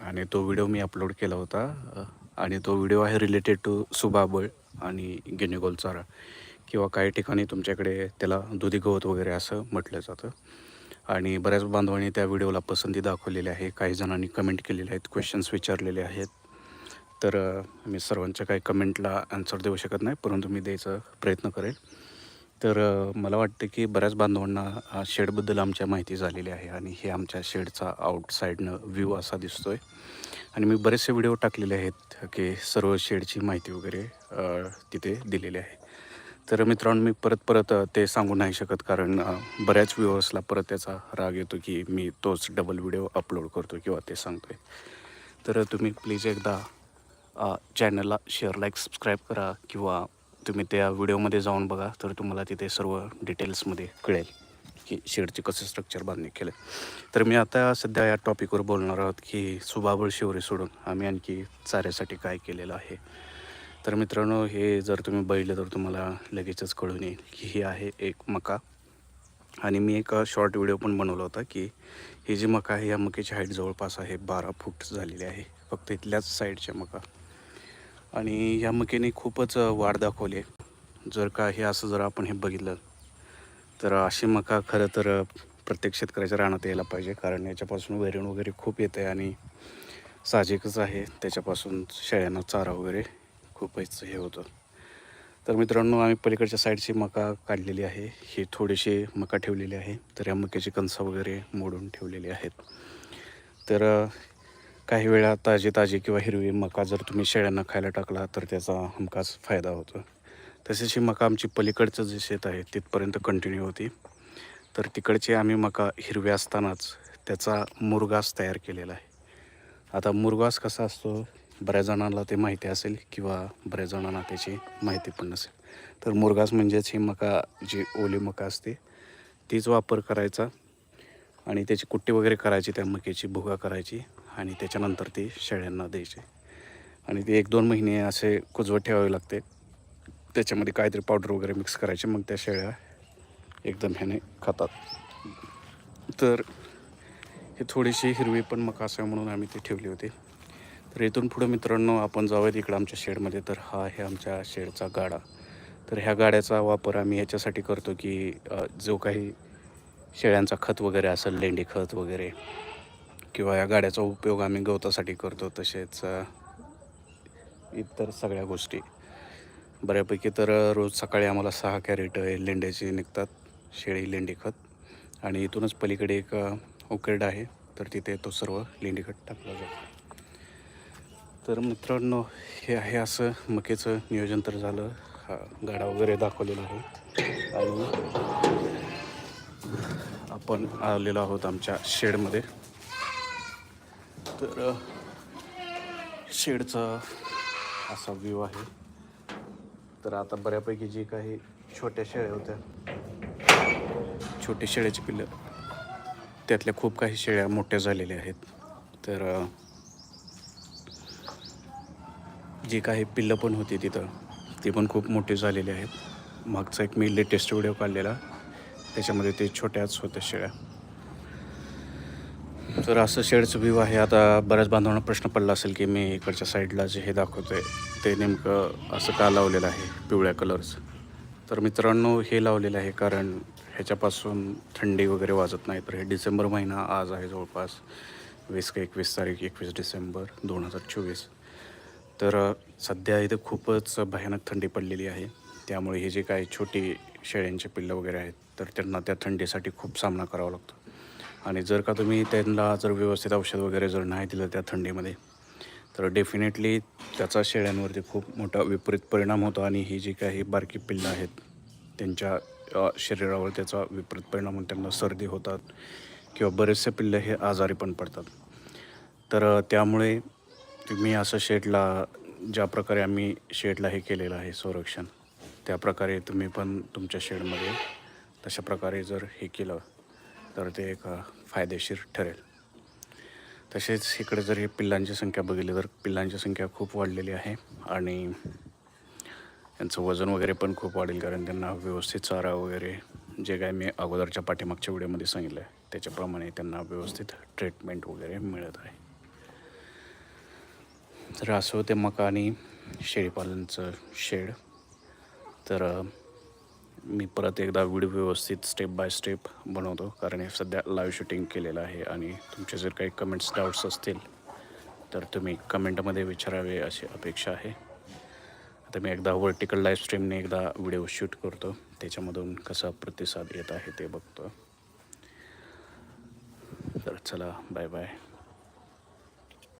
आणि तो व्हिडिओ मी अपलोड केला होता. आणि तो व्हिडिओ आहे रिलेटेड टू सुबाबळ आणि गिनीगोल चारा किंवा काही ठिकाणी तुमच्याकडे त्याला दुधी गवत वगैरे असं म्हटलं जातं. आणि बऱ्याच बांधवांनी त्या व्हिडिओला पसंती दाखवलेली आहे. काही जणांनी कमेंट केलेले आहेत क्वेश्चन्स विचारलेले आहेत. तर मी सर्वांच्या काही कमेंटला आन्सर देऊ शकत नाही परंतु मी द्यायचा प्रयत्न करेल. तर मला वाटतं की बऱ्याच बांधवांना शेडबद्दल आमच्या माहिती झालेली आहे आणि हे आमच्या शेडचा आउटसाईडनं व्ह्यू असा दिसतो आहे आणि मी बरेचसे व्हिडिओ टाकलेले आहेत की सर्व शेडची माहिती वगैरे तिथे दिलेली आहे. तर मित्रांनो मी परत परत ते सांगू नाही शकत कारण बऱ्याच व्ह्युअर्सला परत त्याचा राग येतो की मी तोच डबल व्हिडिओ अपलोड करतो किंवा ते सांगतो आहे तर तुम्ही प्लीज एकदा चॅनलला शेअर लाईक सबस्क्राईब करा किंवा तुम्ही त्या व्हिडिओमध्ये जाऊन बघा तर तुम्हाला तिथे सर्व डिटेल्समध्ये कळेल की शेडचे कसं स्ट्रक्चर बांधणी केलं. तर मी आता सध्या या टॉपिकवर बोलणार आहोत की सुबाबळ शिवरे सोडून आम्ही आणखी चाऱ्यासाठी काय केलेलं आहे. तर मित्रांनो हे जर तुम्ही बघितलं तर तुम्हाला लगेचच कळून येईल की ही आहे एक मका. आणि मी एक शॉर्ट व्हिडिओ पण बनवला होता की ही जी मका आहे या मकेची हाईट जवळपास आहे बारा फूट झालेली आहे. फक्त इथल्याच साईडच्या मका. आणि या मकेने खूपच वाढ दाखवली आहे. जर का हे असं जर आपण हे बघितलं तर अशी मका खरं तर प्रत्येक शेतकऱ्याच्या रानात यायला पाहिजे. कारण याच्यापासून वैरण वगैरे खूप येते आणि साहजिकच आहे. त्याच्यापासून शेळ्यांना चारा वगैरे खूपच हे होतं. तर मित्रांनो आम्ही पलीकडच्या साईडची मका काढलेली आहे. ही थोडीशी मका ठेवलेली आहे. तर या मक्याची कणसं वगैरे मोडून ठेवलेली आहेत. तर काही वेळा ताजे ताजे किंवा हिरवी मका जर तुम्ही शेळ्यांना खायला टाकला तर त्याचा हमखास फायदा होतो. तसेच ही मका आमची पलीकडचं जे शेत आहे तिथपर्यंत कंटिन्यू होती. तर तिकडची आम्ही मका हिरवी असतानाच त्याचा मुरगास तयार केलेला आहे. आता मुरगास कसा असतो बऱ्याच जणांना ते माहिती असेल किंवा बऱ्याच जणांना त्याची माहिती पण नसेल. तर मुरगास म्हणजेच ही मका जी ओली मका असते तीच वापर करायचा आणि त्याची कुट्टी वगैरे करायची त्या मकेची भुगा करायची. आणि त्याच्यानंतर ती शेळ्यांना द्यायची. आणि ते एक दोन महिने असे कुजवत ठेवावे लागते. त्याच्यामध्ये काहीतरी पावडर वगैरे मिक्स करायचे मग त्या शेळ्या एकदम ह्याने खातात. तर ही थोडीशी हिरवी पण मका असावी म्हणून आम्ही ती ठेवली होती. तर इथून पुढं मित्रांनो आपण जाऊयात इकडं आमच्या शेडमध्ये. तर हा आहे आमच्या शेडचा गाडा. तर ह्या गाड्याचा वापर आम्ही ह्याच्यासाठी करतो की जो काही शेळ्यांचा खत वगैरे असेल लेंडी खत वगैरे किंवा या गाड्याचा उपयोग आम्ही गवतासाठी करतो तसेच इतर सगळ्या गोष्टी. बऱ्यापैकी तर रोज सकाळी आम्हाला सहा कॅरेट लेंड्याचे निघतात शेळी लेंडी खत. आणि इथूनच पलीकडे एक अ, उकेरड आहे तर तिथे तो सर्व लेंडी खत टाकला जातो. तर मित्रांनो हे आहे असं मकेचं नियोजन तर झालं. हा गाडा वगैरे दाखवलेला आहे. आणि आपण आलेलो आहोत आमच्या शेडमध्ये. तर शेडचा असा व्ह्यू आहे. तर आता बऱ्यापैकी जी काही छोट्या शेळ्या होत्या छोटे शेळ्याची पिल्लं त्यातल्या खूप काही शेळ्या मोठ्या झालेल्या आहेत. तर जी काही पिल्लं पण होती तिथं ती पण खूप मोठी झालेली आहेत. मागचा एक मी लेटेस्ट व्हिडिओ काढलेला त्याच्यामध्ये ते छोट्याच होत्या शेळ्या. तर असं शेडचं व्ह्यू आहे. आता बऱ्याच बांधवांना प्रश्न पडला असेल की मी इकडच्या साईडला जे हे दाखवतोय ते नेमकं असं का लावलेलं आहे पिवळ्या कलरचं तर मित्रांनो हे लावलेलं आहे कारण ह्याच्यापासून थंडी वगैरे वाजत नाही. तर हे डिसेंबर महिना आज आहे जवळपास वीस का एकवीस तारीख एकवीस डिसेंबर दोन हजार चोवीस. तर सध्या इथे खूपच भयानक थंडी पडलेली आहे. त्यामुळे हे जे काही छोटी शेळ्यांचे पिल्लं वगैरे आहेत तर त्यांना त्या थंडीसाठी खूप सामना करावा लागतो. आणि जर का तुम्ही त्यांना जर व्यवस्थित औषध वगैरे जर नाही दिलं त्या थंडीमध्ये तर डेफिनेटली त्याचा शेळ्यांवरती खूप मोठा विपरीत परिणाम होतो आणि ही जी काही बारकी पिल्लं आहेत त्यांच्या शरीरावर त्याचा विपरीत परिणाम होऊन त्यांना सर्दी होतात किंवा बरेचसे पिल्लं हे आजारी पण पडतात. तर त्यामुळे तुम्ही असं शेडला ज्या प्रकारे आम्ही शेडला हे केलेलं आहे संरक्षण त्या प्रकारे तुम्ही पण तुमच्या शेडमध्ये तशा प्रकारे जर हे केलं तर ते एक फायदेशीर ठरेल. तसेच इकडे जर हे पिल्लांची संख्या बघितली तर पिल्लांची संख्या खूप वाढलेली आहे आणि त्यांचं वजन वगैरे पण खूप वाढेल कारण त्यांना व्यवस्थित चारा वगैरे जे काय मी अगोदरच्या पाठीमागच्या व्हिडिओमध्ये सांगितलं आहे त्याच्याप्रमाणे त्यांना व्यवस्थित ट्रीटमेंट वगैरे मिळत आहे. तर असं होते मका आणि शेळीपालनचं शेड. तर मी परत एकदा व्हिडिओ व्यवस्थित स्टेप बाय स्टेप बनवतो. कारण हे सध्या लाईव्ह शूटिंग केलेलं आहे आणि तुमचे जर काही कमेंट्स डाऊट्स असतील तर तुम्ही कमेंटमध्ये विचारावे अशी अपेक्षा आहे. आता मी एकदा वर्टिकल लाईव्ह स्ट्रीमने एकदा व्हिडिओ शूट करतो. त्याच्यामधून कसा प्रतिसाद येत आहे ते बघतो. तर चला बाय बाय